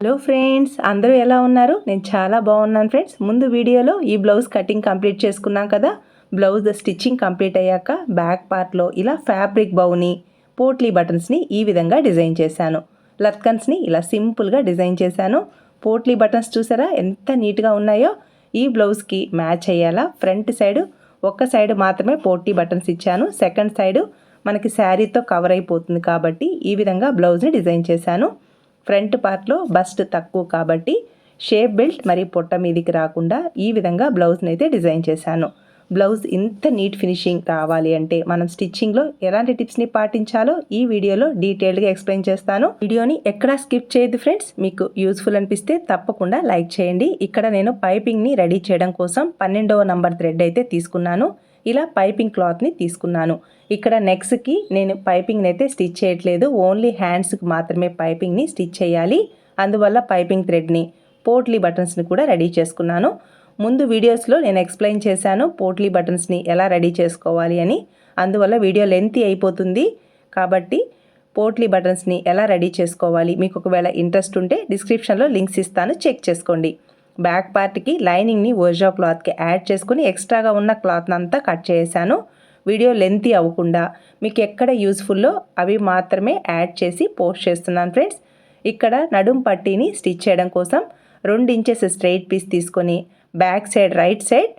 Hello friends అందరూ ఎలా ఉన్నారు? నేను చాలా బాగున్నాను ఫ్రెండ్స్ ముందు వీడియోలో ఈ బ్లౌజ్ కటింగ్ కంప్లీట్ చేసుకున్నాం కదా? బ్లౌజ్ స్టిచ్చింగ్ కంప్లీట్ అయ్యాక బ్యాక్ పార్ట్లో ఇలా ఫ్యాబ్రిక్ బౌని పోట్లీ బటన్స్ని ఈ విధంగా డిజైన్ చేశాను. లత్కన్స్ని ఇలా సింపుల్గా డిజైన్ చేశాను. పోట్లీ బటన్స్ చూసారా? ఎంత నీట్గా ఉన్నాయో? ఈ బ్లౌజ్కి మ్యాచ్ అయ్యేలా ఫ్రంట్ సైడ్ ఒక్క సైడ్ మాత్రమే పోటీ బటన్స్ ఇచ్చాను. సెకండ్ సైడ్ మనకి శారీతో కవర్ అయిపోతుంది కాబట్టి ఈ విధంగా బ్లౌజ్ని డిజైన్ చేశాను. ఫ్రంట్ పార్ట్లో బస్ట్ తక్కువ కాబట్టి షేప్ బెల్ట్ మరి పొట్ట మీదికి రాకుండా ఈ విధంగా బ్లౌజ్ని అయితే డిజైన్ చేశాను. బ్లౌజ్ ఇంత నీట్ ఫినిషింగ్ రావాలి అంటే మనం స్టిచ్చింగ్లో ఎలాంటి టిప్స్ని పాటించాలో ఈ వీడియోలో డీటెయిల్డ్గా ఎక్స్ప్లెయిన్ చేస్తాను. వీడియోని ఎక్కడా స్కిప్ చేయదు ఫ్రెండ్స్. మీకు యూస్ఫుల్ అనిపిస్తే తప్పకుండా లైక్ చేయండి. ఇక్కడ నేను పైపింగ్ని రెడీ చేయడం కోసం పన్నెండవ నంబర్ థ్రెడ్ అయితే తీసుకున్నాను. ఇలా పైపింగ్ క్లాత్ని తీసుకున్నాను. ఇక్కడ నెక్స్ట్కి నేను పైపింగ్ని అయితే స్టిచ్ చేయట్లేదు. ఓన్లీ హ్యాండ్స్కి మాత్రమే పైపింగ్ని స్టిచ్ చేయాలి. అందువల్ల పైపింగ్ థ్రెడ్ని పోట్లీ బటన్స్ని కూడా రెడీ చేసుకున్నాను. ముందు వీడియోస్లో నేను ఎక్స్ప్లెయిన్ చేశాను పోట్లీ బటన్స్ని ఎలా రెడీ చేసుకోవాలి అని. అందువల్ల వీడియో లెంతీ అయిపోతుంది. కాబట్టి పోట్లీ బటన్స్ని ఎలా రెడీ చేసుకోవాలి మీకు ఒకవేళ ఇంట్రెస్ట్ ఉంటే డిస్క్రిప్షన్లో లింక్స్ ఇస్తాను. చెక్ చేసుకోండి. బ్యాక్ పార్ట్కి లైనింగ్ని ఒరిజినల్ క్లాత్కి యాడ్ చేసుకుని ఎక్స్ట్రాగా ఉన్న క్లాత్ని అంతా కట్ చేశాను. వీడియో లెంతీ అవ్వకుండా మీకు ఎక్కడ యూస్ఫుల్లో అవి మాత్రమే యాడ్ చేసి పోస్ట్ చేస్తున్నాను ఫ్రెండ్స్. ఇక్కడ నడుం పట్టీని స్టిచ్ చేయడం కోసం రెండు ఇంచెస్ స్ట్రైట్ పీస్ తీసుకొని బ్యాక్ సైడ్ రైట్ సైడ్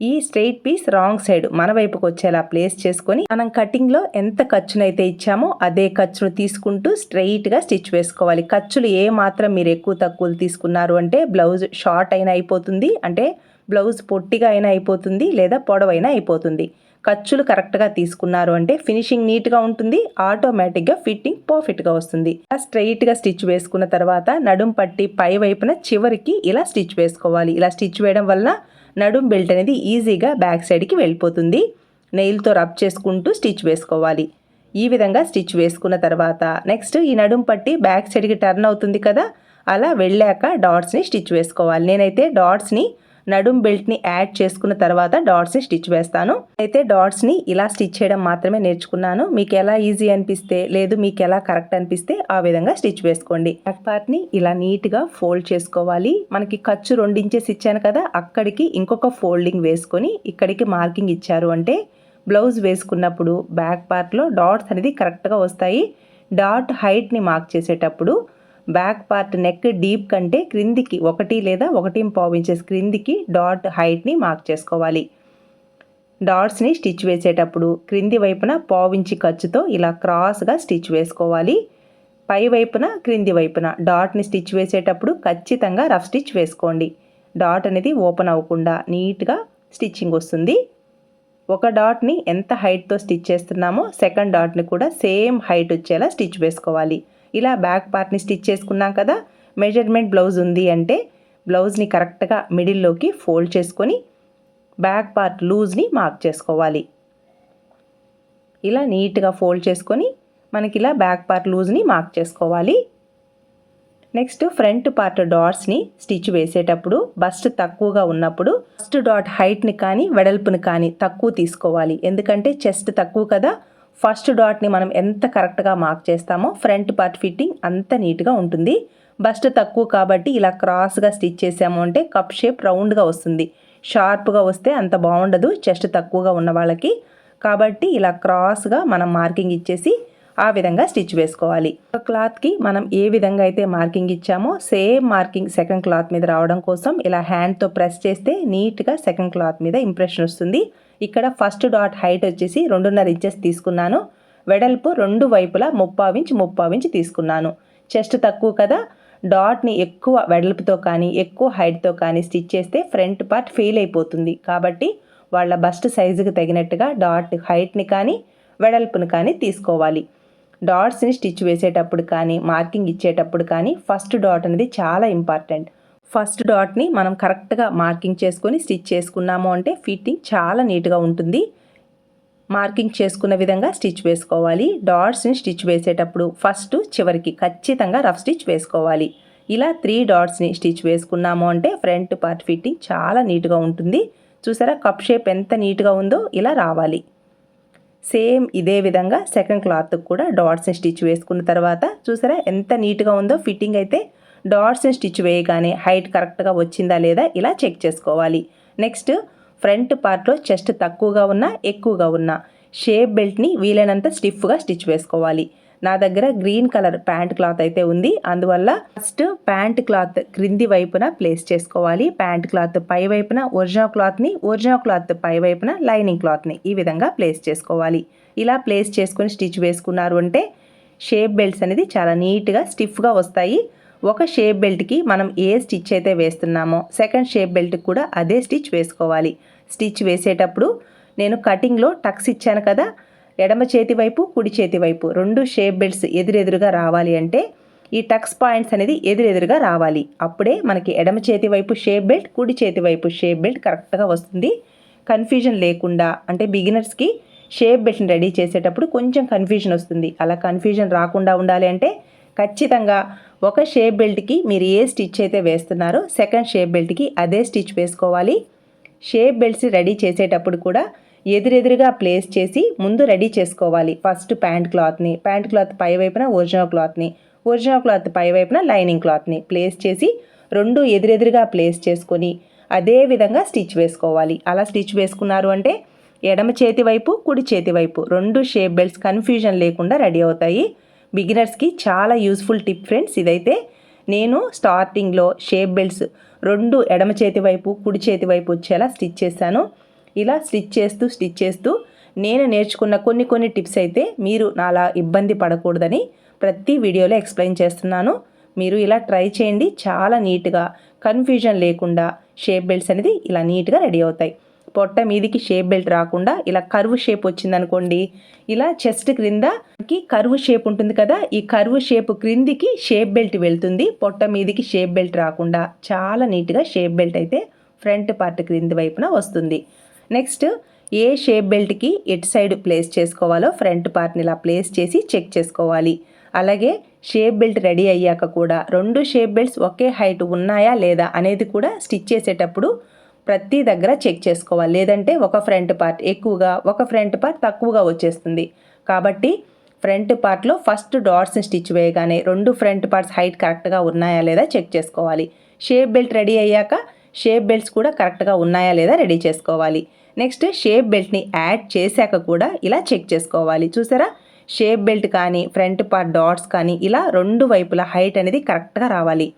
ఈ స్ట్రెయిట్ పీస్ రాంగ్ సైడ్ మన వైపుకు వచ్చేలా ప్లేస్ చేసుకొని మనం కటింగ్లో ఎంత ఖర్చునైతే ఇచ్చామో అదే ఖర్చును తీసుకుంటూ స్ట్రెయిట్గా స్టిచ్ వేసుకోవాలి. ఖర్చులు ఏ మాత్రం మీరు ఎక్కువ తక్కువలు తీసుకున్నారు అంటే బ్లౌజ్ షార్ట్ అయినా అయిపోతుంది అంటే బ్లౌజ్ పొట్టిగా అయినా అయిపోతుంది లేదా పొడవైనా అయిపోతుంది. ఖర్చులు కరెక్ట్గా తీసుకున్నారు అంటే ఫినిషింగ్ నీట్గా ఉంటుంది ఆటోమేటిక్గా ఫిట్టింగ్ పర్ఫెక్ట్గా వస్తుంది. స్ట్రైట్గా స్టిచ్ వేసుకున్న తర్వాత నడుం పట్టి పై వైపున చివరికి ఇలా స్టిచ్ వేసుకోవాలి. ఇలా స్టిచ్ వేయడం వలన నడుం బెల్ట్ అనేది ఈజీగా బ్యాక్ సైడ్కి వెళ్ళిపోతుంది. నెయిల్తో రబ్ చేసుకుంటూ స్టిచ్ వేసుకోవాలి. ఈ విధంగా స్టిచ్ వేసుకున్న తర్వాత నెక్స్ట్ ఈ నడుం పట్టి బ్యాక్ సైడ్కి టర్న్ అవుతుంది కదా అలా వెళ్ళాక డాట్స్ని స్టిచ్ వేసుకోవాలి. నేనైతే డాట్స్ని నడుం బెల్ట్ని యాడ్ చేసుకున్న తర్వాత డాట్స్ని స్టిచ్ వేస్తాను. అయితే డాట్స్ని ఇలా స్టిచ్ చేయడం మాత్రమే నేర్చుకున్నాను. మీకు ఎలా ఈజీ అనిపిస్తే లేదు మీకు ఎలా కరెక్ట్ అనిపిస్తే ఆ విధంగా స్టిచ్ వేసుకోండి. బ్యాక్ పార్ట్ని ఇలా నీట్గా ఫోల్డ్ చేసుకోవాలి. మనకి ఖర్చు రెండించేసి ఇచ్చాను కదా అక్కడికి ఇంకొక ఫోల్డింగ్ వేసుకొని ఇక్కడికి మార్కింగ్ ఇచ్చారు అంటే బ్లౌజ్ వేసుకున్నప్పుడు బ్యాక్ పార్ట్లో డాట్స్ అనేది కరెక్ట్గా వస్తాయి. డాట్ హైట్ని మార్క్ చేసేటప్పుడు బ్యాక్ పార్ట్ నెక్ డీప్ కంటే క్రిందికి ఒకటి లేదా ఒకటి పావు ఇంచెస్ క్రిందికి డాట్ హైట్ని మార్క్ చేసుకోవాలి. డాట్స్ని స్టిచ్ వేసేటప్పుడు క్రింది వైపున పావించి ఖర్చుతో ఇలా క్రాస్గా స్టిచ్ వేసుకోవాలి. పై వైపున క్రింది వైపున డాట్ని స్టిచ్ వేసేటప్పుడు ఖచ్చితంగా రఫ్ స్టిచ్ వేసుకోండి. డాట్ అనేది ఓపెన్ అవ్వకుండా నీట్గా స్టిచ్చింగ్ వస్తుంది. ఒక డాట్ని ఎంత హైట్తో స్టిచ్ చేస్తున్నామో సెకండ్ డాట్ని కూడా సేమ్ హైట్ వచ్చేలా స్టిచ్ వేసుకోవాలి. ఇలా బ్యాక్ పార్ట్ని స్టిచ్ చేసుకున్నాం కదా మెజర్మెంట్ బ్లౌజ్ ఉంది అంటే బ్లౌజ్ని కరెక్ట్గా మిడిల్లోకి ఫోల్డ్ చేసుకొని బ్యాక్ పార్ట్ లూజ్ని మార్క్ చేసుకోవాలి. ఇలా నీట్గా ఫోల్డ్ చేసుకొని మనకి ఇలా బ్యాక్ పార్ట్ లూజ్ని మార్క్ చేసుకోవాలి. నెక్స్ట్ ఫ్రంట్ పార్ట్ డాట్స్ని స్టిచ్ వేసేటప్పుడు బస్ట్ తక్కువగా ఉన్నప్పుడు ఫస్ట్ డాట్ హైట్ని కానీ వెడల్పుని కానీ తక్కువ తీసుకోవాలి. ఎందుకంటే చెస్ట్ తక్కువ కదా ఫస్ట్ డాట్ని మనం ఎంత కరెక్ట్గా మార్క్ చేస్తామో ఫ్రంట్ పార్ట్ ఫిట్టింగ్ అంత నీట్గా ఉంటుంది. బస్ట్ తక్కువ కాబట్టి ఇలా క్రాస్గా స్టిచ్ చేసాము అంటే కప్ షేప్ రౌండ్గా వస్తుంది. షార్ప్గా వస్తే అంత బాగుండదు చెస్ట్ తక్కువగా ఉన్న వాళ్ళకి. కాబట్టి ఇలా క్రాస్గా మనం మార్కింగ్ ఇచ్చేసి ఆ విధంగా స్టిచ్ వేసుకోవాలి. ఒక క్లాత్కి మనం ఏ విధంగా అయితే మార్కింగ్ ఇచ్చామో సేమ్ మార్కింగ్ సెకండ్ క్లాత్ మీద రావడం కోసం ఇలా హ్యాండ్తో ప్రెస్ చేస్తే నీట్గా సెకండ్ క్లాత్ మీద ఇంప్రెషన్ వస్తుంది. ఇక్కడ ఫస్ట్ డాట్ హైట్ వచ్చేసి రెండున్నర ఇంచెస్ తీసుకున్నాను. వెడల్పు రెండు వైపులా ముప్పావించి ముప్పావించి తీసుకున్నాను. చెస్ట్ తక్కువ కదా డాట్ని ఎక్కువ వెడల్పుతో కానీ ఎక్కువ హైట్తో కానీ స్టిచ్ చేస్తే ఫ్రంట్ పార్ట్ ఫెయిల్ అయిపోతుంది. కాబట్టి వాళ్ళ బస్ట్ సైజుకి తగినట్టుగా డాట్ హైట్ని కానీ వెడల్పుని కానీ తీసుకోవాలి. డాట్స్ని స్టిచ్ వేసేటప్పుడు కానీ మార్కింగ్ ఇచ్చేటప్పుడు కానీ ఫస్ట్ డాట్ అనేది చాలా ఇంపార్టెంట్ ఫస్ట్ డాట్ని మనం కరెక్ట్గా మార్కింగ్ చేసుకొని స్టిచ్ చేసుకున్నాము అంటే ఫిట్టింగ్ చాలా నీట్గా ఉంటుంది. మార్కింగ్ చేసుకున్న విధంగా స్టిచ్ వేసుకోవాలి. డాట్స్ని స్టిచ్ వేసేటప్పుడు ఫస్ట్ చివరికి ఖచ్చితంగా రఫ్ స్టిచ్ వేసుకోవాలి. ఇలా త్రీ డాట్స్ని స్టిచ్ వేసుకున్నాము అంటే ఫ్రంట్ పార్ట్ ఫిట్టింగ్ చాలా నీట్గా ఉంటుంది. చూసారా కప్ షేప్ ఎంత నీట్గా ఉందో ఇలా రావాలి. సేమ్ ఇదే విధంగా సెకండ్ క్లాత్కి కూడా డాట్స్ని స్టిచ్ వేసుకున్న తర్వాత చూసారా ఎంత నీట్గా ఉందో ఫిట్టింగ్ అయితే డాట్స్ని స్టిచ్ వేయగానే హైట్ కరెక్ట్గా వచ్చిందా లేదా ఇలా చెక్ చేసుకోవాలి. నెక్స్ట్ ఫ్రంట్ పార్ట్లో చెస్ట్ తక్కువగా ఉన్నా ఎక్కువగా ఉన్నా షేప్ బెల్ట్ని వీలైనంత స్టిఫ్గా స్టిచ్ వేసుకోవాలి. నా దగ్గర గ్రీన్ కలర్ ప్యాంట్ క్లాత్ అయితే ఉంది. అందువల్ల ఫస్ట్ ప్యాంట్ క్లాత్ క్రింది వైపున ప్లేస్ చేసుకోవాలి. ప్యాంట్ క్లాత్ పై వైపున ఒరిజినల్ క్లాత్ని ఒరిజినల్ క్లాత్ పై వైపున లైనింగ్ క్లాత్ని ఈ విధంగా ప్లేస్ చేసుకోవాలి. ఇలా ప్లేస్ చేసుకొని స్టిచ్ వేసుకున్నారు అంటే షేప్ బెల్ట్స్ అనేది చాలా నీట్గా స్టిఫ్గా వస్తాయి. ఒక షేప్ బెల్ట్కి మనం ఏ స్టిచ్ అయితే వేస్తున్నామో సెకండ్ షేప్ బెల్ట్కి కూడా అదే స్టిచ్ వేసుకోవాలి. స్టిచ్ వేసేటప్పుడు నేను కటింగ్లో టక్స్ ఇచ్చాను కదా ఎడమ చేతి వైపు కుడి చేతి వైపు రెండు షేప్ బెల్ట్స్ ఎదురెదురుగా రావాలి అంటే ఈ టక్స్ పాయింట్స్ అనేది ఎదురెదురుగా రావాలి. అప్పుడే మనకి ఎడమ చేతి వైపు షేప్ బెల్ట్ కుడి చేతి వైపు షేప్ బెల్ట్ కరెక్ట్గా వస్తుంది. కన్ఫ్యూజన్ లేకుండా అంటే బిగినర్స్కి షేప్ బెల్ట్ని రెడీ చేసేటప్పుడు కొంచెం కన్ఫ్యూజన్ వస్తుంది. అలా కన్ఫ్యూజన్ రాకుండా ఉండాలి అంటే ఖచ్చితంగా ఒక షేప్ బెల్ట్కి మీరు ఏ స్టిచ్ అయితే వేస్తున్నారో సెకండ్ షేప్ బెల్ట్కి అదే స్టిచ్ వేసుకోవాలి. షేప్ బెల్ట్స్ రెడీ చేసేటప్పుడు కూడా ఎదురెదురుగా ప్లేస్ చేసి ముందు రెడీ చేసుకోవాలి. ఫస్ట్ ప్యాంట్ క్లాత్ని ప్యాంట్ క్లాత్ పై వైపున ఒరిజినల్ క్లాత్ని ఒరిజినల్ క్లాత్ పై వైపున లైనింగ్ క్లాత్ని ప్లేస్ చేసి రెండు ఎదురెదురుగా ప్లేస్ చేసుకొని అదే విధంగా స్టిచ్ వేసుకోవాలి. అలా స్టిచ్ వేసుకున్నారు అంటే ఎడమ చేతి వైపు కుడి చేతి వైపు రెండు షేప్ బెల్ట్స్ కన్ఫ్యూజన్ లేకుండా రెడీ అవుతాయి. బిగినర్స్కి చాలా యూస్ఫుల్ టిప్ ఫ్రెండ్స్ ఇదైతే. నేను స్టార్టింగ్లో షేప్ బెల్ట్స్ రెండు ఎడమ చేతి వైపు కుడి చేతి వైపు వచ్చేలా స్టిచ్ చేశాను. ఇలా స్టిచ్ చేస్తూ స్టిచ్ చేస్తూ నేను నేర్చుకున్న కొన్ని కొన్ని టిప్స్ అయితే మీరు నాలా ఇబ్బంది పడకూడదని ప్రతి వీడియోలో ఎక్స్ప్లెయిన్ చేస్తున్నాను. మీరు ఇలా ట్రై చేయండి. చాలా నీట్గా కన్ఫ్యూజన్ లేకుండా షేప్ బెల్ట్స్ అనేది ఇలా నీట్గా రెడీ అవుతాయి. పొట్ట మీదికి షేప్ బెల్ట్ రాకుండా ఇలా కర్వ్ షేప్ వచ్చిందనుకోండి ఇలా చెస్ట్ క్రిందకి కర్వ్ షేప్ ఉంటుంది కదా ఈ కర్వ్ షేప్ క్రిందికి షేప్ బెల్ట్ వెళ్తుంది పొట్ట మీదికి షేప్ బెల్ట్ రాకుండా చాలా నీట్గా షేప్ బెల్ట్ అయితే ఫ్రంట్ పార్ట్ క్రింది వైపున వస్తుంది. నెక్స్ట్ ఏ షేప్ బెల్ట్కి ఎటు సైడ్ ప్లేస్ చేసుకోవాలో ఫ్రంట్ పార్ట్ని ఇలా ప్లేస్ చేసి చెక్ చేసుకోవాలి. అలాగే షేప్ బెల్ట్ రెడీ అయ్యాక కూడా రెండు షేప్ బెల్ట్స్ ఒకే హైట్ ఉన్నాయా లేదా అనేది కూడా స్టిచ్ చేసేటప్పుడు ప్రతి దగ్గర చెక్ చేసుకోవాలి. లేదంటే ఒక ఫ్రంట్ పార్ట్ ఎక్కువగా ఒక ఫ్రంట్ పార్ట్ తక్కువగా వచ్చేస్తుంది. కాబట్టి ఫ్రంట్ పార్ట్లో ఫస్ట్ డాట్స్ని స్టిచ్ వేయగానే రెండు ఫ్రంట్ పార్ట్స్ హైట్ కరెక్ట్గా ఉన్నాయా లేదా చెక్ చేసుకోవాలి. షేప్ బెల్ట్ రెడీ అయ్యాక షేప్ బెల్ట్స్ కూడా కరెక్ట్గా ఉన్నాయా లేదా రెడీ చేసుకోవాలి. నెక్స్ట్ షేప్ బెల్ట్ని యాడ్ చేశాక కూడా ఇలా చెక్ చేసుకోవాలి. చూసారా? షేప్ బెల్ట్ కానీ ఫ్రంట్ పార్ట్ డాట్స్ కానీ ఇలా రెండు వైపుల హైట్ అనేది కరెక్ట్గా రావాలి.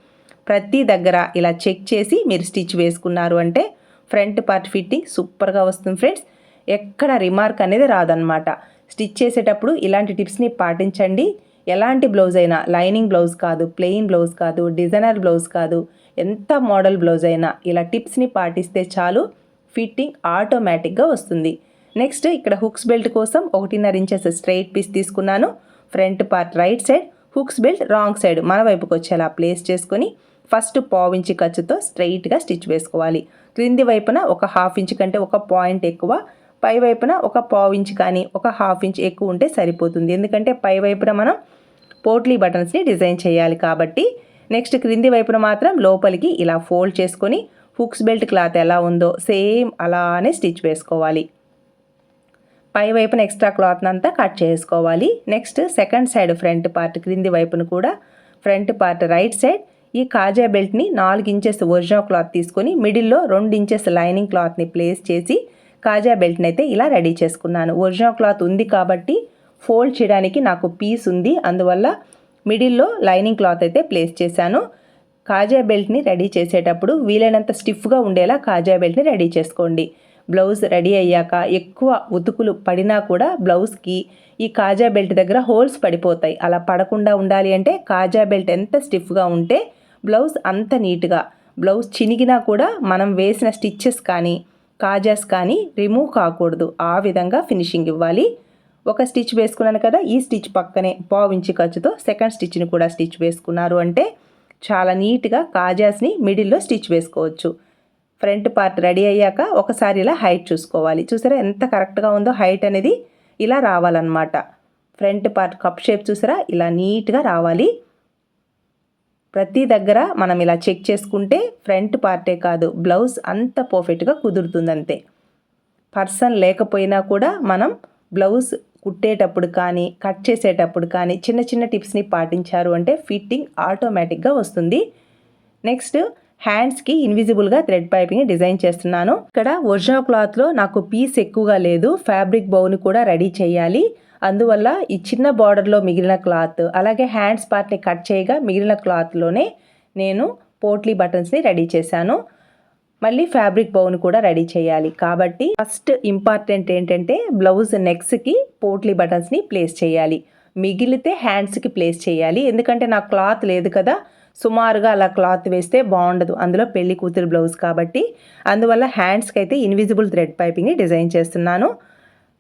ప్రతి దగ్గర ఇలా చెక్ చేసి మీరు స్టిచ్ వేసుకున్నారు అంటే ఫ్రంట్ పార్ట్ ఫిట్టింగ్ సూపర్గా వస్తుంది ఫ్రెండ్స్. ఎక్కడ రిమార్క్ అనేది రాదనమాట స్టిచ్ చేసేటప్పుడు ఇలాంటి టిప్స్ని పాటించండి. ఎలాంటి బ్లౌజ్ అయినా లైనింగ్ బ్లౌజ్ కాదు ప్లెయిన్ బ్లౌజ్ కాదు డిజైనర్ బ్లౌజ్ కాదు ఎంత మోడల్ బ్లౌజ్ అయినా ఇలా టిప్స్ని పాటిస్తే చాలు ఫిట్టింగ్ ఆటోమేటిక్గా వస్తుంది. నెక్స్ట్ ఇక్కడ హుక్స్ బెల్ట్ కోసం ఒకటిన్నర ఇంచెస్ స్ట్రైట్ పీస్ తీసుకున్నాను. Front part right side hooks belt wrong side మన వైపుకి వచ్చేలా ప్లేస్ చేసుకొని ఫస్ట్ పావు ఖర్చుతో స్ట్రైట్గా స్టిచ్ వేసుకోవాలి. క్రింది వైపున ఒక హాఫ్ ఇంచ్ కంటే ఒక పాయింట్ ఎక్కువ పై వైపున ఒక పావు ఇంచ్ కానీ ఒక హాఫ్ ఇంచ్ ఎక్కువ ఉంటే సరిపోతుంది. ఎందుకంటే పై వైపున మనం పోట్లీ బటన్స్ని డిజైన్ చేయాలి కాబట్టి నెక్స్ట్ క్రింది వైపున మాత్రం లోపలికి ఇలా ఫోల్డ్ చేసుకొని హుక్స్ బెల్ట్ క్లాత్ ఎలా ఉందో సేమ్ అలానే స్టిచ్ వేసుకోవాలి. పై వైపున ఎక్స్ట్రా క్లాత్ అంతా కట్ చేసుకోవాలి. Next second side front part క్రింది వైపున కూడా ఫ్రంట్ పార్ట్ రైట్ సైడ్ ఈ కాజా బెల్ట్ని నాలుగు ఇంచెస్ ఒరిజినల్ క్లాత్ తీసుకొని మిడిల్లో రెండు ఇంచెస్ లైనింగ్ క్లాత్ని ప్లేస్ చేసి కాజా బెల్ట్ని అయితే ఇలా రెడీ చేసుకున్నాను. ఒరిజినల్ క్లాత్ ఉంది కాబట్టి ఫోల్డ్ చేయడానికి నాకు పీస్ ఉంది. అందువల్ల మిడిల్లో లైనింగ్ క్లాత్ అయితే ప్లేస్ చేశాను. కాజా బెల్ట్ని రెడీ చేసేటప్పుడు వీలైనంత స్టిఫ్గా ఉండేలా కాజా బెల్ట్ని రెడీ చేసుకోండి. బ్లౌజ్ రెడీ అయ్యాక ఎక్కువ ఉతుకులు పడినా కూడా బ్లౌజ్కి ఈ కాజా బెల్ట్ దగ్గర హోల్స్ పడిపోతాయి. అలా పడకుండా ఉండాలి అంటే కాజా బెల్ట్ ఎంత స్టిఫ్గా ఉంటే బ్లౌజ్ అంత నీట్గా బ్లౌజ్ చినిగినా కూడా మనం వేసిన స్టిచ్చెస్ కానీ కాజాస్ కానీ రిమూవ్ కాకూడదు. ఆ విధంగా ఫినిషింగ్ ఇవ్వాలి. ఒక స్టిచ్ వేసుకున్నాను కదా ఈ స్టిచ్ పక్కనే పావించి ఖర్చుతో సెకండ్ స్టిచ్ని కూడా స్టిచ్ వేసుకున్నారు అంటే చాలా నీట్గా కాజాస్ని మిడిల్లో స్టిచ్ వేసుకోవచ్చు. ఫ్రంట్ పార్ట్ రెడీ అయ్యాక ఒకసారి ఇలా హైట్ చూసుకోవాలి. చూసారా ఎంత కరెక్ట్గా ఉందో హైట్ అనేది ఇలా రావాలన్నమాట. ఫ్రంట్ పార్ట్ కప్ షేప్ చూసారా? ఇలా నీట్గా రావాలి. ప్రతి దగ్గర మనం ఇలా చెక్ చేసుకుంటే ఫ్రంట్ పార్టే కాదు బ్లౌజ్ అంత పర్ఫెక్ట్గా కుదురుతుంది అంతే పర్సన్ లేకపోయినా కూడా మనం బ్లౌజ్ కుట్టేటప్పుడు కానీ కట్ చేసేటప్పుడు కానీ చిన్న చిన్న టిప్స్ని పాటించారు అంటే ఫిట్టింగ్ ఆటోమేటిక్గా వస్తుంది. నెక్స్ట్ హ్యాండ్స్కి ఇన్విజిబుల్గా థ్రెడ్ పైపింగ్ డిజైన్ చేస్తున్నాను. ఇక్కడ ఒరిజినల్ క్లాత్లో నాకు పీస్ ఎక్కువగా లేదు. ఫ్యాబ్రిక్ బౌని కూడా రెడీ చేయాలి. అందువల్ల ఈ చిన్న బార్డర్లో మిగిలిన క్లాత్ అలాగే హ్యాండ్స్ పార్ట్ని కట్ చేయగా మిగిలిన క్లాత్లోనే నేను పోట్లీ బటన్స్ని రెడీ చేశాను. మళ్ళీ ఫ్యాబ్రిక్ బౌన్ కూడా రెడీ చేయాలి. కాబట్టి ఫస్ట్ ఇంపార్టెంట్ ఏంటంటే బ్లౌజ్ నెక్స్కి పోట్లీ బటన్స్ని ప్లేస్ చేయాలి. మిగిలితే హ్యాండ్స్కి ప్లేస్ చేయాలి. ఎందుకంటే నాకు క్లాత్ లేదు కదా సుమారుగా అలా క్లాత్ వేస్తే బాగుండదు. అందులో పెళ్ళి కూతురు బ్లౌజ్ కాబట్టి అందువల్ల హ్యాండ్స్కి అయితే ఇన్విజిబుల్ థ్రెడ్ పైపింగ్ని డిజైన్ చేస్తున్నాను.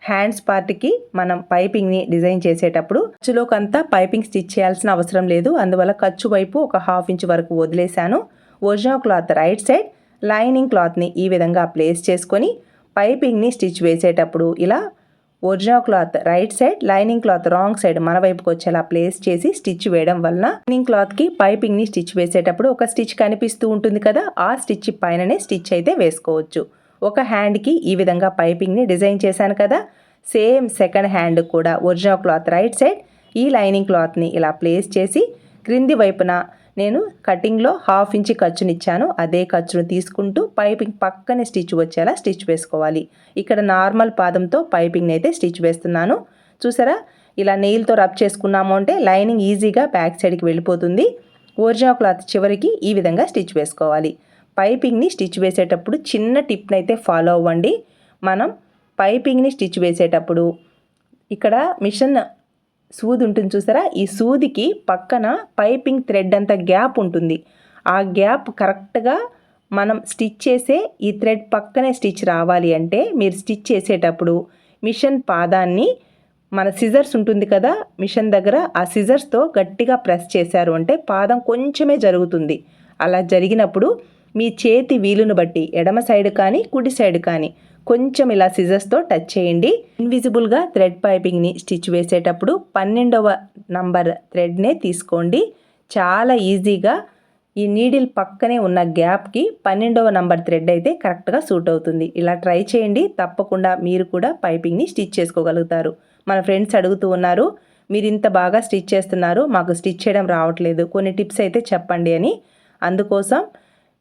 హ్యాండ్స్ పార్ట్కి మనం పైపింగ్ని డిజైన్ చేసేటప్పుడు ఖర్చులోకంతా పైపింగ్ స్టిచ్ చేయాల్సిన అవసరం లేదు. అందువల్ల ఖర్చు వైపు ఒక హాఫ్ ఇంచ్ వరకు వదిలేశాను. Original cloth right side lining క్లాత్ని ఈ విధంగా ప్లేస్ చేసుకొని పైపింగ్ని స్టిచ్ వేసేటప్పుడు ఇలా original cloth right side lining cloth wrong side మన వైపుకి వచ్చేలా ప్లేస్ చేసి స్టిచ్ వేయడం వలన లైనింగ్ క్లాత్కి పైపింగ్ని స్టిచ్ వేసేటప్పుడు ఒక స్టిచ్ కనిపిస్తూ ఉంటుంది కదా ఆ స్టిచ్ పైననే స్టిచ్ అయితే వేసుకోవచ్చు. ఒక హ్యాండ్కి ఈ విధంగా పైపింగ్ని డిజైన్ చేశాను కదా సేమ్ సెకండ్ హ్యాండ్ కూడా ఒరిజినల్ క్లాత్ రైట్ సైడ్ ఈ లైనింగ్ క్లాత్ని ఇలా ప్లేస్ చేసి క్రింది వైపున నేను కటింగ్లో హాఫ్ ఇంచి ఖర్చునిచ్చాను అదే ఖర్చును తీసుకుంటూ పైపింగ్ పక్కనే స్టిచ్ వచ్చేలా స్టిచ్ వేసుకోవాలి. ఇక్కడ నార్మల్ పాదంతో పైపింగ్ని అయితే స్టిచ్ వేస్తున్నాను. చూసారా? ఇలా నెయిల్తో రబ్ చేసుకున్నాము అంటే లైనింగ్ ఈజీగా బ్యాక్ సైడ్కి వెళ్ళిపోతుంది. ఒరిజినల్ క్లాత్ చివరికి ఈ విధంగా స్టిచ్ వేసుకోవాలి. పైపింగ్ని స్టిచ్ వేసేటప్పుడు చిన్న టిప్ని అయితే ఫాలో అవ్వండి. మనం పైపింగ్ని స్టిచ్ వేసేటప్పుడు ఇక్కడ మిషన్ సూది ఉంటుంది చూసారా? ఈ సూదికి పక్కన పైపింగ్ థ్రెడ్ అంత గ్యాప్ ఉంటుంది. ఆ గ్యాప్ కరెక్ట్గా మనం స్టిచ్ చేసే ఈ థ్రెడ్ పక్కనే స్టిచ్ రావాలి అంటే మీరు స్టిచ్ చేసేటప్పుడు మిషన్ పాదాన్ని మన సిజర్స్ ఉంటుంది కదా? మిషన్ దగ్గర ఆ సిజర్స్తో గట్టిగా ప్రెస్ చేశారు అంటే పాదం కొంచెమే జరుగుతుంది. అలా జరిగినప్పుడు మీ చేతి వీలును బట్టి ఎడమ సైడ్ కానీ కుడి సైడ్ కానీ కొంచెం ఇలా సిజర్స్తో టచ్ చేయండి. ఇన్విజిబుల్గా థ్రెడ్ పైపింగ్ని స్టిచ్ వేసేటప్పుడు పన్నెండవ నంబర్ థ్రెడ్నే తీసుకోండి. చాలా ఈజీగా ఈ నీడిల్ పక్కనే ఉన్న గ్యాప్కి పన్నెండవ నంబర్ థ్రెడ్ అయితే కరెక్ట్గా సూట్ అవుతుంది. ఇలా ట్రై చేయండి. తప్పకుండా మీరు కూడా పైపింగ్ని స్టిచ్ చేసుకోగలుగుతారు. మన ఫ్రెండ్స్ అడుగుతూ ఉన్నారు మీరు ఇంత బాగా స్టిచ్ చేస్తున్నారు మాకు స్టిచ్ చేయడం రావట్లేదు. కొన్ని టిప్స్ అయితే చెప్పండి అని. అందుకోసం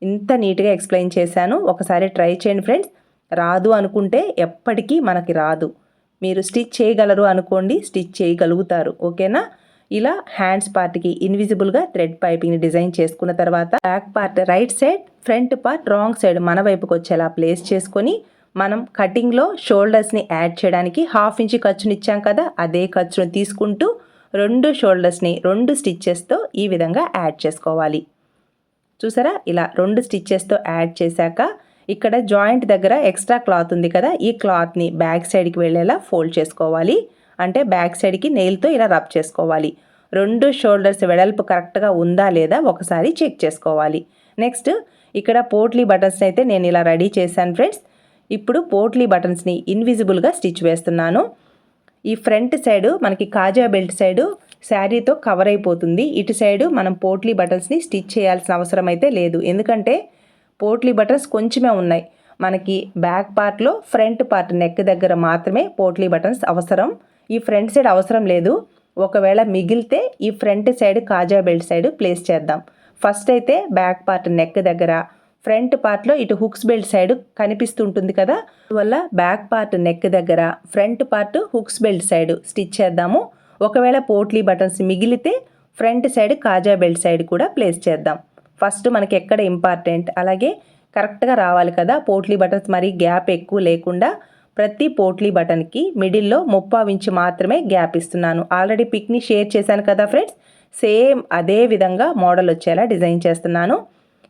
ఇంత నీట్గా ఎక్స్ప్లెయిన్ చేశాను. ఒకసారి ట్రై చేయండి ఫ్రెండ్స్ రాదు అనుకుంటే ఎప్పటికీ మనకి రాదు. మీరు స్టిచ్ చేయగలరు అనుకోండి స్టిచ్ చేయగలుగుతారు. ఓకేనా? ఇలా హ్యాండ్స్ పార్ట్కి ఇన్విజిబుల్గా థ్రెడ్ పైపింగ్ని డిజైన్ చేసుకున్న తర్వాత back part right side front part wrong side మన వైపుకి వచ్చేలా ప్లేస్ చేసుకొని మనం కటింగ్లో షోల్డర్స్ని యాడ్ చేయడానికి హాఫ్ ఇంచ్ ఖర్చునిచ్చాం కదా అదే ఖర్చును తీసుకుంటూ రెండు షోల్డర్స్ని రెండు స్టిచ్చెస్తో ఈ విధంగా యాడ్ చేసుకోవాలి. చూసారా? ఇలా రెండు స్టిచ్చెస్తో యాడ్ చేశాక ఇక్కడ జాయింట్ దగ్గర ఎక్స్ట్రా క్లాత్ ఉంది కదా ఈ క్లాత్ని బ్యాక్ సైడ్కి వెళ్ళేలా ఫోల్డ్ చేసుకోవాలి. అంటే బ్యాక్ సైడ్కి నెయిల్తో ఇలా రబ్ చేసుకోవాలి. రెండు షోల్డర్స్ వెడల్పు కరెక్ట్గా ఉందా లేదా ఒకసారి చెక్ చేసుకోవాలి. నెక్స్ట్ ఇక్కడ పోట్లీ బటన్స్ అయితే నేను ఇలా రెడీ చేశాను ఫ్రెండ్స్. ఇప్పుడు పోట్లీ బటన్స్ని ఇన్విజిబుల్గా స్టిచ్ వేస్తున్నాను. ఈ ఫ్రంట్ సైడు మనకి కాజా బెల్ట్ సైడు శారీతో కవర్ అయిపోతుంది. ఇటు సైడు మనం పోట్లీ బటన్స్ని స్టిచ్ చేయాల్సిన అవసరం అయితే లేదు. ఎందుకంటే పోట్లీ బటన్స్ కొంచెమే ఉన్నాయి. మనకి బ్యాక్ పార్ట్లో ఫ్రంట్ పార్ట్ నెక్ దగ్గర మాత్రమే పోట్లీ బటన్స్ అవసరం. ఈ ఫ్రంట్ సైడ్ అవసరం లేదు. ఒకవేళ మిగిలితే ఈ ఫ్రంట్ సైడ్ కాజా బెల్ట్ సైడ్ ప్లేస్ చేద్దాం. ఫస్ట్ అయితే బ్యాక్ పార్ట్ నెక్ దగ్గర ఫ్రంట్ పార్ట్లో ఇటు హుక్స్ బెల్ట్ సైడ్ కనిపిస్తుంటుంది కదా. అందువల్ల బ్యాక్ పార్ట్ నెక్ దగ్గర front part hooks belt side stitch చేద్దాము. ఒకవేళ పోట్లీ బటన్స్ మిగిలితే ఫ్రంట్ సైడ్ కాజా బెల్ట్ సైడ్ కూడా ప్లేస్ చేద్దాం. ఫస్ట్ మనకి ఎక్కడ ఇంపార్టెంట్ అలాగే కరెక్ట్గా రావాలి కదా? పోట్లీ బటన్స్ మరి గ్యాప్ ఎక్కువ లేకుండా ప్రతి పోట్లీ బటన్కి మిడిల్లో ముప్పావు ఇంచు మాత్రమే గ్యాప్ ఇస్తున్నాను. ఆల్రెడీ పిక్ని షేర్ చేశాను కదా ఫ్రెండ్స్ సేమ్ అదే విధంగా మోడల్ వచ్చేలా డిజైన్ చేస్తున్నాను.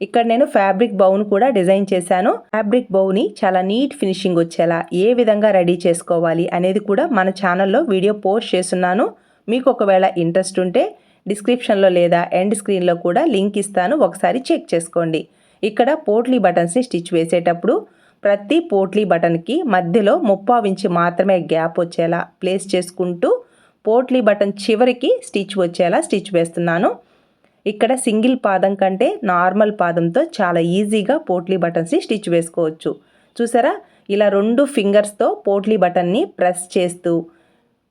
ఇక్కడ నేను ఫ్యాబ్రిక్ బౌన్ కూడా డిజైన్ చేశాను. ఫ్యాబ్రిక్ బౌని చాలా నీట్ ఫినిషింగ్ వచ్చేలా ఏ విధంగా రెడీ చేసుకోవాలి అనేది కూడా మన ఛానల్లో వీడియో పోస్ట్ చేస్తున్నాను. మీకు ఒకవేళ ఇంట్రెస్ట్ ఉంటే డిస్క్రిప్షన్లో లేదా ఎండ్ స్క్రీన్లో కూడా లింక్ ఇస్తాను. ఒకసారి చెక్ చేసుకోండి. ఇక్కడ పోట్లీ బటన్స్ని స్టిచ్ వేసేటప్పుడు ప్రతి పోట్లీ బటన్కి మధ్యలో ముప్పావించి మాత్రమే గ్యాప్ వచ్చేలా ప్లేస్ చేసుకుంటూ పోట్లీ బటన్ చివరికి స్టిచ్ వచ్చేలా స్టిచ్ వేస్తున్నాను. ఇక్కడ సింగిల్ పాదం కంటే నార్మల్ పాదంతో చాలా ఈజీగా పోట్లీ బటన్స్ని స్టిచ్ వేసుకోవచ్చు. చూసారా? ఇలా రెండు ఫింగర్స్తో పోట్లీ బటన్ని ప్రెస్ చేస్తూ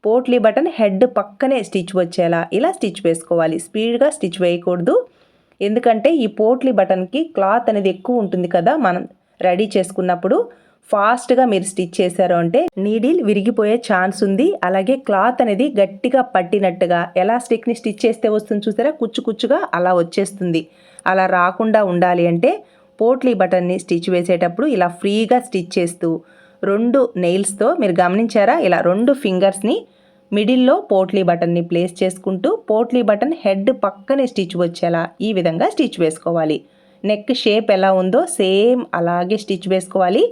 పోట్లీ బటన్ హెడ్ పక్కనే స్టిచ్ వచ్చేలా ఇలా స్టిచ్ వేసుకోవాలి. స్పీడ్గా స్టిచ్ వేయకూడదు. ఎందుకంటే ఈ పోట్లీ బటన్కి క్లాత్ అనేది ఎక్కువ ఉంటుంది కదా మనం రెడీ చేసుకున్నప్పుడు. ఫాస్ట్గా మీరు స్టిచ్ చేశారు అంటే నీడిల్ విరిగిపోయే ఛాన్స్ ఉంది. అలాగే క్లాత్ అనేది గట్టిగా పట్టినట్టుగా ఎలాస్టిక్ని స్టిచ్ చేస్తే వస్తుంది చూసారా? కుచ్చు కుచ్చుగా అలా వచ్చేస్తుంది. అలా రాకుండా ఉండాలి అంటే పోట్లీ బటన్ని స్టిచ్ వేసేటప్పుడు ఇలా ఫ్రీగా స్టిచ్ చేస్తూ రెండు నెయిల్స్తో మీరు గమనించారా? ఇలా రెండు ఫింగర్స్ని మిడిల్లో పోట్లీ బటన్ని ప్లేస్ చేసుకుంటూ పోట్లీ బటన్ హెడ్ పక్కనే స్టిచ్ వచ్చేలా ఈ విధంగా స్టిచ్ వేసుకోవాలి. నెక్ షేప్ ఎలా ఉందో సేమ్ అలాగే స్టిచ్ వేసుకోవాలి.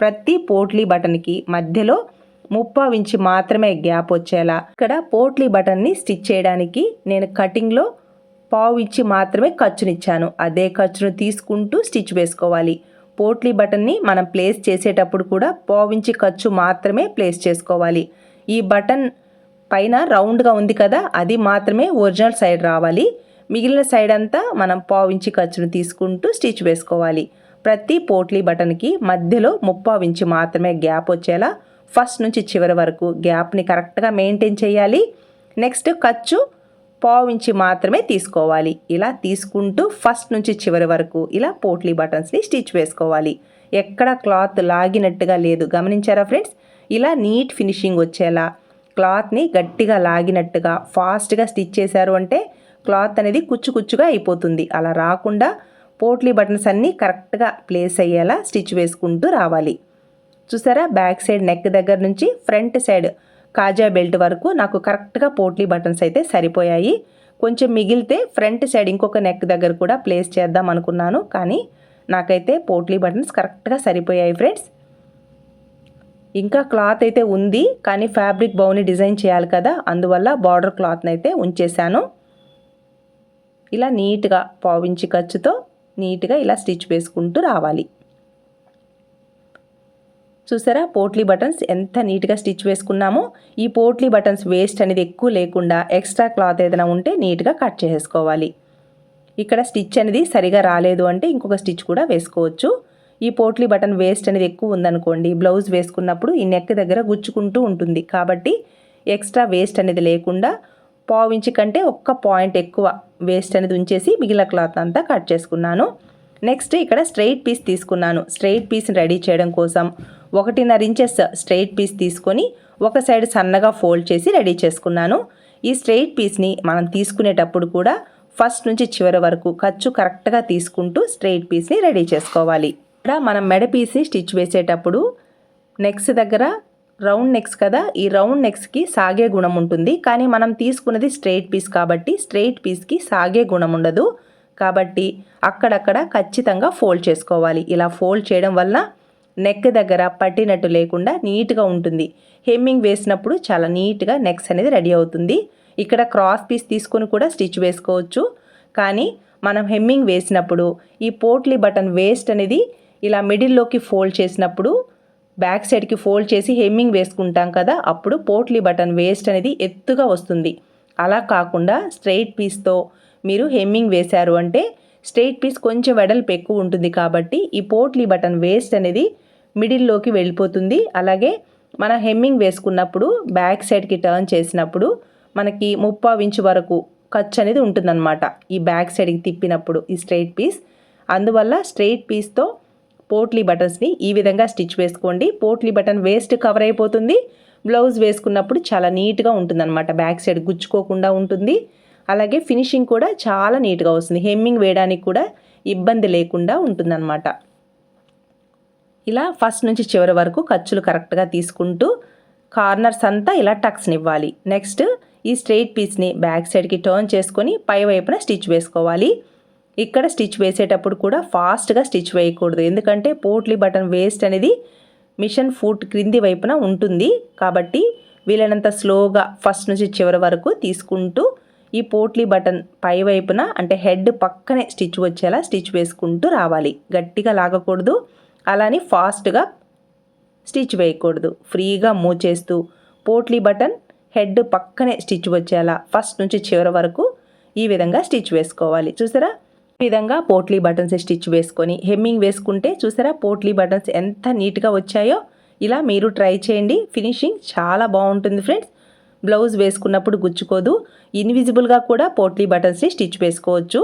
ప్రతి పోట్లీ బటన్కి మధ్యలో ముప్పావు ఇంచి మాత్రమే గ్యాప్ వచ్చేలా ఇక్కడ పోట్లీ బటన్ని స్టిచ్ చేయడానికి నేను కటింగ్లో పావు ఇంచి మాత్రమే ఖర్చునిచ్చాను. అదే ఖర్చును తీసుకుంటూ స్టిచ్ వేసుకోవాలి. పోట్లీ బటన్ని మనం ప్లేస్ చేసేటప్పుడు కూడా పావించి ఖర్చు మాత్రమే ప్లేస్ చేసుకోవాలి. ఈ బటన్ పైన రౌండ్గా ఉంది కదా అది మాత్రమే ఒరిజినల్ సైడ్ రావాలి. మిగిలిన సైడ్ అంతా మనం పావించి ఖర్చును తీసుకుంటూ స్టిచ్ వేసుకోవాలి. ప్రతి పోట్లీ బటన్కి మధ్యలో ముప్పావించి మాత్రమే గ్యాప్ వచ్చేలా ఫస్ట్ నుంచి చివరి వరకు గ్యాప్ని కరెక్ట్గా మెయింటైన్ చేయాలి. నెక్స్ట్ ఖర్చు పావు మాత్రమే తీసుకోవాలి. ఇలా తీసుకుంటూ ఫస్ట్ నుంచి చివరి వరకు ఇలా పోట్లీ బటన్స్ని స్టిచ్ వేసుకోవాలి. ఎక్కడ క్లాత్ లాగినట్టుగా లేదు. గమనించారా ఫ్రెండ్స్? ఇలా నీట్ ఫినిషింగ్ వచ్చేలా క్లాత్ని గట్టిగా లాగినట్టుగా ఫాస్ట్గా స్టిచ్ చేశారు అంటే క్లాత్ అనేది కుచ్చు కుచ్చుగా అయిపోతుంది. అలా రాకుండా పోట్లీ బటన్స్ అన్నీ కరెక్ట్గా ప్లేస్ అయ్యేలా స్టిచ్ వేసుకుంటూ రావాలి. చూసారా? బ్యాక్ సైడ్ నెక్ దగ్గర నుంచి ఫ్రంట్ సైడ్ కాజా బెల్ట్ వరకు నాకు కరెక్ట్గా పోట్లీ బటన్స్ అయితే సరిపోయాయి. కొంచెం మిగిలితే ఫ్రంట్ సైడ్ ఇంకొక నెక్ దగ్గర కూడా ప్లేస్ చేద్దాం అనుకున్నాను. కానీ నాకైతే పోట్లీ బటన్స్ కరెక్ట్గా సరిపోయాయి ఫ్రెండ్స్. ఇంకా క్లాత్ అయితే ఉంది కానీ ఫ్యాబ్రిక్ బౌని డిజైన్ చేయాలి కదా అందువల్ల బార్డర్ క్లాత్ని అయితే ఉంచేశాను. ఇలా నీట్గా పావించి ఖర్చుతో నీట్గా ఇలా స్టిచ్ వేసుకుంటూ రావాలి. చూసారా పోట్లీ బటన్స్ ఎంత నీట్గా స్టిచ్ వేసుకున్నామో ఈ పోట్లీ బటన్స్ వేస్ట్ అనేది ఎక్కువ లేకుండా ఎక్స్ట్రా క్లాత్ ఏదైనా ఉంటే నీట్గా కట్ చేసుకోవాలి ఇక్కడ స్టిచ్ అనేది సరిగా రాలేదు అంటే ఇంకొక స్టిచ్ కూడా వేసుకోవచ్చు. ఈ పోట్లీ బటన్ వేస్ట్ అనేది ఎక్కువ ఉందనుకోండి బ్లౌజ్ వేసుకున్నప్పుడు ఈ నెక్ దగ్గర గుచ్చుకుంటూ ఉంటుంది. కాబట్టి ఎక్స్ట్రా వేస్ట్ అనేది లేకుండా పావించి కంటే ఒక్క పాయింట్ ఎక్కువ వేస్ట్ అనేది ఉంచేసి మిగిలిన క్లాత్ అంతా కట్ చేసుకున్నాను. నెక్స్ట్ ఇక్కడ స్ట్రైట్ పీస్ తీసుకున్నాను. స్ట్రైట్ పీస్ని రెడీ చేయడం కోసం ఒకటిన్నర ఇంచెస్ స్ట్రైట్ పీస్ తీసుకొని ఒక సైడ్ సన్నగా ఫోల్డ్ చేసి రెడీ చేసుకున్నాను. ఈ స్ట్రైట్ పీస్ని మనం తీసుకునేటప్పుడు కూడా ఫస్ట్ నుంచి చివరి వరకు ఖర్చు కరెక్ట్గా తీసుకుంటూ స్ట్రైట్ పీస్ని రెడీ చేసుకోవాలి. ఇక్కడ మనం మెడ స్టిచ్ వేసేటప్పుడు నెక్స్ దగ్గర రౌండ్ నెక్స్ కదా ఈ రౌండ్ నెక్స్కి సాగే గుణం ఉంటుంది. కానీ మనం తీసుకున్నది స్ట్రెయిట్ పీస్ కాబట్టి స్ట్రెయిట్ పీస్కి సాగే గుణం ఉండదు. కాబట్టి అక్కడక్కడ ఖచ్చితంగా ఫోల్డ్ చేసుకోవాలి. ఇలా ఫోల్డ్ చేయడం వల్ల నెక్ దగ్గర పట్టినట్టు లేకుండా నీట్గా ఉంటుంది. హెమ్మింగ్ వేసినప్పుడు చాలా నీట్గా నెక్స్ అనేది రెడీ అవుతుంది. ఇక్కడ క్రాస్ పీస్ తీసుకొని కూడా స్టిచ్ వేసుకోవచ్చు. కానీ మనం హెమ్మింగ్ వేసినప్పుడు ఈ పోట్లీ బటన్ వేస్ట్ అనేది ఇలా మిడిల్లోకి ఫోల్డ్ చేసినప్పుడు బ్యాక్ సైడ్కి ఫోల్డ్ చేసి హెమ్మింగ్ వేసుకుంటాం కదా అప్పుడు పోట్లీ బటన్ వేస్ట్ అనేది ఎత్తుగా వస్తుంది. అలా కాకుండా స్ట్రైట్ పీస్తో మీరు హెమ్మింగ్ వేశారు అంటే స్ట్రైట్ పీస్ కొంచెం వెడల్పు ఎక్కువ ఉంటుంది కాబట్టి ఈ పోట్లీ బటన్ వేస్ట్ అనేది మిడిల్లోకి వెళ్ళిపోతుంది. అలాగే మన హెమ్మింగ్ వేసుకున్నప్పుడు బ్యాక్ సైడ్కి టర్న్ చేసినప్పుడు మనకి ముప్పావు ఇంచు వరకు ఖర్చు అనేది ఉంటుందన్నమాట. ఈ బ్యాక్ సైడ్కి తిప్పినప్పుడు ఈ స్ట్రైట్ పీస్. అందువల్ల స్ట్రైట్ పీస్తో పోట్లీ బటన్స్ని ఈ విధంగా స్టిచ్ వేసుకోండి. పోట్లీ బటన్ వేస్ట్ కవర్ అయిపోతుంది. బ్లౌజ్ వేసుకున్నప్పుడు చాలా నీట్గా ఉంటుందన్నమాట. బ్యాక్ సైడ్ గుచ్చుకోకుండా ఉంటుంది. అలాగే ఫినిషింగ్ కూడా చాలా నీట్గా వస్తుంది. హెమ్మింగ్ వేయడానికి కూడా ఇబ్బంది లేకుండా ఉంటుందన్నమాట. ఇలా ఫస్ట్ నుంచి చివరి వరకు ఖర్చులు కరెక్ట్గా తీసుకుంటూ కార్నర్స్ అంతా ఇలా టక్స్ని ఇవ్వాలి. నెక్స్ట్ ఈ స్ట్రెయిట్ పీస్ని బ్యాక్ సైడ్కి టర్న్ చేసుకొని పై వైపున స్టిచ్ వేసుకోవాలి. ఇక్కడ స్టిచ్ వేసేటప్పుడు కూడా ఫాస్ట్గా స్టిచ్ వేయకూడదు. ఎందుకంటే పోట్లీ బటన్ వేస్ట్ అనేది మిషన్ ఫుట్ క్రింది వైపున ఉంటుంది. కాబట్టి వీలైనంత స్లోగా ఫస్ట్ నుంచి చివరి వరకు తీసుకుంటూ ఈ పోట్లీ బటన్ పై వైపున అంటే హెడ్ పక్కనే స్టిచ్ వచ్చేలా స్టిచ్ వేసుకుంటూ రావాలి. గట్టిగా లాగకూడదు. అలానే ఫాస్ట్గా స్టిచ్ వేయకూడదు. ఫ్రీగా మూవ్ చేస్తూ పోట్లీ బటన్ హెడ్ పక్కనే స్టిచ్ వచ్చేలా ఫస్ట్ నుంచి చివరి వరకు ఈ విధంగా స్టిచ్ వేసుకోవాలి. చూసారా? విధంగా పోట్లీ బటన్స్ స్టిచ్ వేసుకొని హెమ్మింగ్ వేసుకుంటే చూసారా? పోట్లీ బటన్స్ ఎంత నీట్గా వచ్చాయో? ఇలా మీరు ట్రై చేయండి. ఫినిషింగ్ చాలా బాగుంటుంది ఫ్రెండ్స్. బ్లౌజ్ వేసుకున్నప్పుడు గుచ్చుకోదు. ఇన్విజిబుల్గా కూడా పోట్లీ బటన్స్ని స్టిచ్ వేసుకోవచ్చు.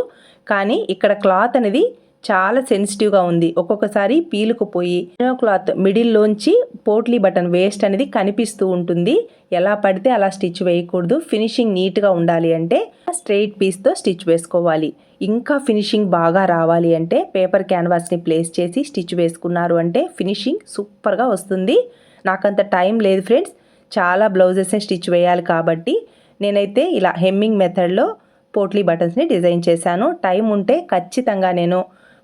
కానీ ఇక్కడ క్లాత్ అనేది చాలా సెన్సిటివ్గా ఉంది. ఒక్కొక్కసారి పీలుకుపోయి క్లాత్ మిడిల్లోంచి పోట్లీ బటన్ వేస్ట్ అనేది కనిపిస్తూ ఉంటుంది. ఎలా పడితే అలా స్టిచ్ వేయకూడదు. ఫినిషింగ్ నీట్గా ఉండాలి అంటే స్ట్రెయిట్ పీస్తో స్టిచ్ వేసుకోవాలి. ఇంకా ఫినిషింగ్ బాగా రావాలి అంటే పేపర్ క్యాన్వాస్ని ప్లేస్ చేసి స్టిచ్ వేసుకున్నారు అంటే ఫినిషింగ్ సూపర్గా వస్తుంది. నాకంత టైం లేదు ఫ్రెండ్స్. చాలా బ్లౌజెస్ని స్టిచ్ వేయాలి కాబట్టి నేనైతే ఇలా హెమ్మింగ్ మెథడ్లో పోట్లీ బటన్స్ని డిజైన్ చేశాను. టైం ఉంటే ఖచ్చితంగా నేను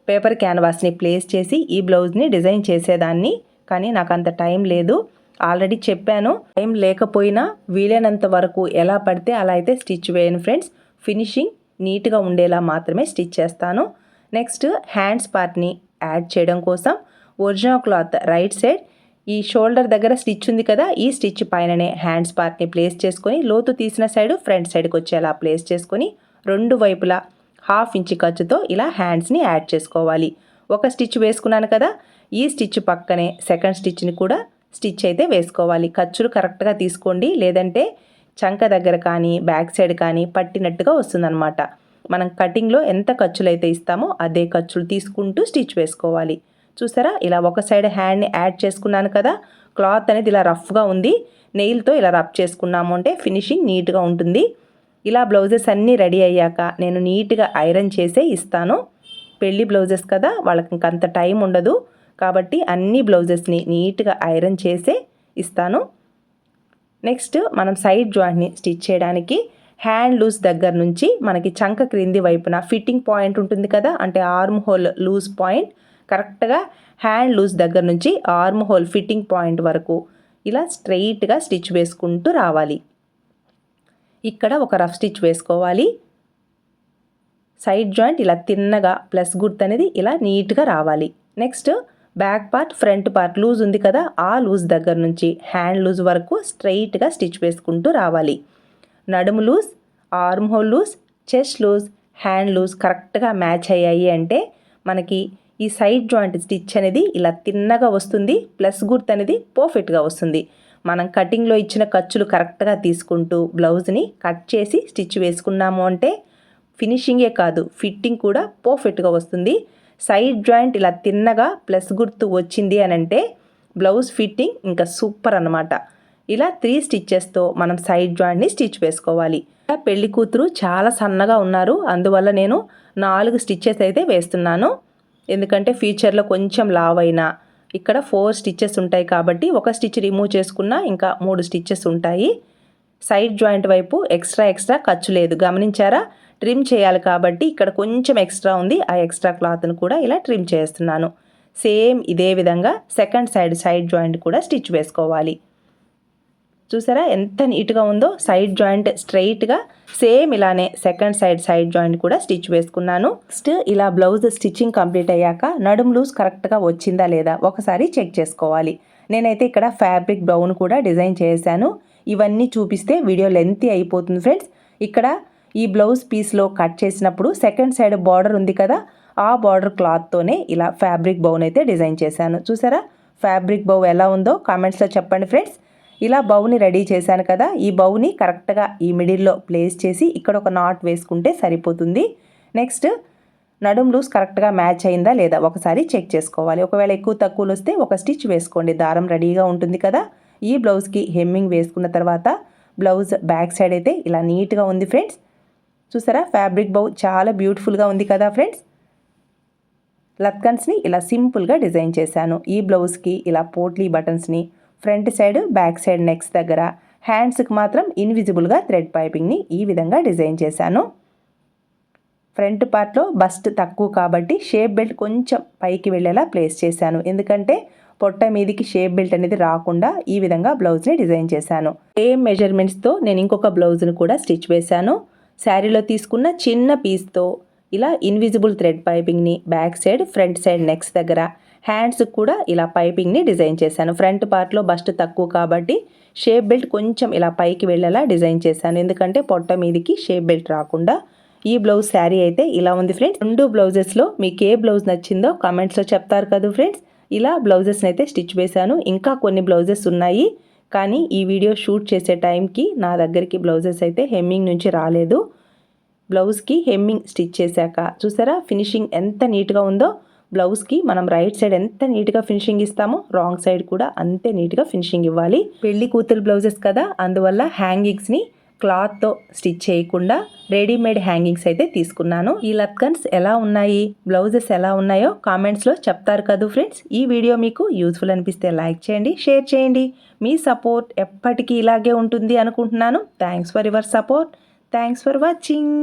పేపర్ క్యాన్వాస్ని ప్లేస్ చేసి ఈ బ్లౌజ్ని డిజైన్ చేసేదాన్ని. కానీ నాకు అంత టైం లేదు. ఆల్రెడీ చెప్పాను టైం లేకపోయినా వీలైనంత వరకు ఎలా పడితే అలా అయితే స్టిచ్ వేయను ఫ్రెండ్స్. ఫినిషింగ్ నీట్గా ఉండేలా మాత్రమే స్టిచ్ చేస్తాను. నెక్స్ట్ హ్యాండ్స్ పార్ట్ని యాడ్ చేయడం కోసం ఒరిజినల్ క్లాత్ రైట్ సైడ్ ఈ షోల్డర్ దగ్గర స్టిచ్ ఉంది కదా ఈ స్టిచ్ పైననే హ్యాండ్స్ పార్ట్ని ప్లేస్ చేసుకొని లోతు తీసిన సైడ్ ఫ్రంట్ సైడ్కి వచ్చేలా ప్లేస్ చేసుకొని రెండు వైపులా హాఫ్ ఇంచ్ ఖర్చుతో ఇలా హ్యాండ్స్ని యాడ్ చేసుకోవాలి. ఒక స్టిచ్ వేసుకున్నాను కదా ఈ స్టిచ్ పక్కనే సెకండ్ స్టిచ్ని కూడా స్టిచ్ అయితే వేసుకోవాలి. ఖర్చులు కరెక్ట్గా తీసుకోండి. లేదంటే చంక దగ్గర కానీ బ్యాక్ సైడ్ కానీ పట్టినట్టుగా వస్తుందన్నమాట. మనం కటింగ్లో ఎంత ఖర్చులు అయితే ఇస్తామో అదే ఖర్చులు తీసుకుంటూ స్టిచ్ వేసుకోవాలి. చూసారా? ఇలా ఒక సైడ్ హ్యాండ్ని యాడ్ చేసుకున్నాను కదా? క్లాత్ అనేది ఇలా రఫ్గా ఉంది. నెయిల్తో ఇలా రఫ్ చేసుకున్నాము అంటే ఫినిషింగ్ నీట్గా ఉంటుంది. ఇలా బ్లౌజెస్ అన్నీ రెడీ అయ్యాక నేను నీట్గా ఐరన్ చేసే ఇస్తాను. పెళ్ళి బ్లౌజెస్ కదా? వాళ్ళకి ఇంకంత టైం ఉండదు. కాబట్టి అన్ని బ్లౌజెస్ని నీట్గా ఐరన్ చేసే ఇస్తాను. నెక్స్ట్ మనం సైడ్ జాయింట్ని స్టిచ్ చేయడానికి హ్యాండ్ లూజ్ దగ్గర నుంచి మనకి చంక క్రింది వైపున ఫిట్టింగ్ పాయింట్ ఉంటుంది కదా అంటే ఆర్మ్ హోల్ లూజ్ పాయింట్ కరెక్ట్గా హ్యాండ్ లూజ్ దగ్గర నుంచి ఆర్మ్ హోల్ ఫిట్టింగ్ పాయింట్ వరకు ఇలా స్ట్రెయిట్గా స్టిచ్ వేసుకుంటూ రావాలి. ఇక్కడ ఒక రఫ్ స్టిచ్ వేసుకోవాలి. సైడ్ జాయింట్ ఇలా తిన్నగా ప్లస్ గుర్తు అనేది ఇలా నీట్గా రావాలి. Next back part front part loose ఉంది కదా ఆ లూజ్ దగ్గర నుంచి హ్యాండ్ లూజ్ వరకు స్ట్రైట్గా స్టిచ్ వేసుకుంటూ రావాలి. నడుము loose arm hole loose chest loose hand loose కరెక్ట్గా మ్యాచ్ అయ్యాయి అంటే మనకి ఈ సైడ్ జాయింట్ స్టిచ్ అనేది ఇలా తిన్నగా వస్తుంది ప్లస్ గుర్త్ అనేది పర్ఫెక్ట్గా వస్తుంది. మనం కటింగ్లో ఇచ్చిన ఖర్చులు కరెక్ట్గా తీసుకుంటూ బ్లౌజ్ని కట్ చేసి స్టిచ్ వేసుకున్నాము అంటే ఫినిషింగే కాదు ఫిట్టింగ్ కూడా పర్ఫెక్ట్గా వస్తుంది. సైడ్ జాయింట్ ఇలా తిన్నగా ప్లస్ గుర్తు వచ్చింది అని అంటే బ్లౌజ్ ఫిట్టింగ్ ఇంకా సూపర్ అనమాట ఇలా త్రీ స్టిచ్చెస్తో మనం సైడ్ జాయింట్ని స్టిచ్ వేసుకోవాలి. పెళ్ళి కూతురు చాలా సన్నగా ఉన్నారు. అందువల్ల నేను నాలుగు స్టిచ్చెస్ అయితే వేస్తున్నాను. ఎందుకంటే ఫ్యూచర్లో కొంచెం లావ్ అయినా ఇక్కడ ఫోర్ స్టిచ్చెస్ ఉంటాయి కాబట్టి ఒక స్టిచ్ రిమూవ్ చేసుకున్నా ఇంకా మూడు స్టిచ్చెస్ ఉంటాయి. సైడ్ జాయింట్ వైపు ఎక్స్ట్రా ఎక్స్ట్రా ఖర్చు లేదు. గమనించారా? ట్రిమ్ చేయాలి కాబట్టి ఇక్కడ కొంచెం ఎక్స్ట్రా ఉంది. ఆ ఎక్స్ట్రా క్లాత్ను కూడా ఇలా ట్రిమ్ చేస్తున్నాను. సేమ్ ఇదే విధంగా సెకండ్ సైడ్ సైడ్ జాయింట్ కూడా స్టిచ్ వేసుకోవాలి. చూసారా ఎంత నీట్గా ఉందో? సైడ్ జాయింట్ స్ట్రైట్గా సేమ్ ఇలానే సెకండ్ సైడ్ సైడ్ జాయింట్ కూడా స్టిచ్ వేసుకున్నాను. నెక్స్ట్ ఇలా బ్లౌజ్ స్టిచ్చింగ్ కంప్లీట్ అయ్యాక నడుం లూజ్ కరెక్ట్గా వచ్చిందా లేదా ఒకసారి చెక్ చేసుకోవాలి. నేనైతే ఇక్కడ ఫ్యాబ్రిక్ బ్రౌన్ కూడా డిజైన్ చేశాను. ఇవన్నీ చూపిస్తే వీడియో లెంతీ అయిపోతుంది ఫ్రెండ్స్ ఇక్కడ ఈ బ్లౌజ్ పీస్లో కట్ చేసినప్పుడు సెకండ్ సైడ్ బార్డర్ ఉంది కదా ఆ బార్డర్ క్లాత్తోనే ఇలా ఫ్యాబ్రిక్ బౌన్ అయితే డిజైన్ చేశాను. చూసారా? ఫ్యాబ్రిక్ బౌ ఎలా ఉందో కామెంట్స్లో చెప్పండి ఫ్రెండ్స్. ఇలా బౌని రెడీ చేశాను కదా ఈ బౌని కరెక్ట్గా ఈ మిడిల్లో ప్లేస్ చేసి ఇక్కడ ఒక నాట్ వేసుకుంటే సరిపోతుంది. నెక్స్ట్ నడుం లూస్ కరెక్ట్గా మ్యాచ్ అయిందా లేదా ఒకసారి చెక్ చేసుకోవాలి. ఒకవేళ ఎక్కువ తక్కువలు వస్తే ఒక స్టిచ్ వేసుకోండి. దారం రెడీగా ఉంటుంది కదా ఈ బ్లౌజ్కి హెమ్మింగ్ వేసుకున్న తర్వాత బ్లౌజ్ బ్యాక్ సైడ్ అయితే ఇలా నీట్గా ఉంది ఫ్రెండ్స్. చూసారా? ఫ్యాబ్రిక్ బౌ చాలా బ్యూటిఫుల్గా ఉంది కదా ఫ్రెండ్స్? లత్కన్స్ని ఇలా సింపుల్గా డిజైన్ చేశాను. ఈ బ్లౌజ్కి ఇలా potli బటన్స్ని front side back side necks దగ్గర హ్యాండ్స్కి మాత్రం ఇన్విజిబుల్గా థ్రెడ్ పైపింగ్ని ఈ విధంగా డిజైన్ చేశాను. ఫ్రంట్ పార్ట్లో బస్ట్ తక్కువ కాబట్టి షేప్ బెల్ట్ కొంచెం పైకి వెళ్ళేలా ప్లేస్ చేశాను. ఎందుకంటే పొట్ట మీదికి షేప్ బెల్ట్ అనేది రాకుండా ఈ విధంగా బ్లౌజ్ని డిజైన్ చేశాను. సేమ్ మెజర్మెంట్స్తో నేను ఇంకొక బ్లౌజ్ని కూడా స్టిచ్ వేశాను. శారీలో తీసుకున్న చిన్న పీస్తో ఇలా invisible thread పైపింగ్ని back side front side necks దగ్గర హ్యాండ్స్ కూడా ఇలా పైపింగ్ని డిజైన్ చేశాను. ఫ్రంట్ పార్ట్లో బస్ట్ తక్కువ కాబట్టి షేప్ బెల్ట్ కొంచెం ఇలా పైకి వెళ్ళేలా డిజైన్ చేశాను. ఎందుకంటే పొట్ట మీదికి షేప్ బెల్ట్ రాకుండా ఈ బ్లౌజ్ శారీ అయితే ఇలా ఉంది ఫ్రెండ్స్ రెండు బ్లౌజెస్లో మీకు ఏ బ్లౌజ్ నచ్చిందో కామెంట్స్లో చెప్తారు కదా ఫ్రెండ్స్ ఇలా బ్లౌజెస్ని అయితే స్టిచ్ వేశాను. ఇంకా కొన్ని బ్లౌజెస్ ఉన్నాయి. కానీ ఈ వీడియో షూట్ చేసే టైంకి నా దగ్గరికి బ్లౌజెస్ అయితే హెమ్మింగ్ నుంచి రాలేదు. బ్లౌజ్కి హెమ్మింగ్ స్టిచ్ చేశాక చూసారా? ఫినిషింగ్ ఎంత నీట్గా ఉందో. బ్లౌజ్కి మనం రైట్ సైడ్ ఎంత నీట్గా ఫినిషింగ్ ఇస్తామో రాంగ్ సైడ్ కూడా అంతే నీట్గా ఫినిషింగ్ ఇవ్వాలి. పెళ్ళి కూతురు బ్లౌజెస్ కదా అందువల్ల హ్యాంగింగ్స్ని క్లాత్తో స్టిచ్ చేయకుండా రెడీమేడ్ హ్యాంగింగ్స్ అయితే తీసుకున్నాను. ఈ లత్కన్స్ ఎలా ఉన్నాయి? బ్లౌజెస్ ఎలా ఉన్నాయో కామెంట్స్లో చెప్తారు కదా ఫ్రెండ్స్. ఈ వీడియో మీకు యూస్ఫుల్ అనిపిస్తే లైక్ చేయండి షేర్ చేయండి. మీ సపోర్ట్ ఎప్పటికీ ఇలాగే ఉంటుంది అనుకుంటున్నాను. Thanks for your support. Thanks for watching.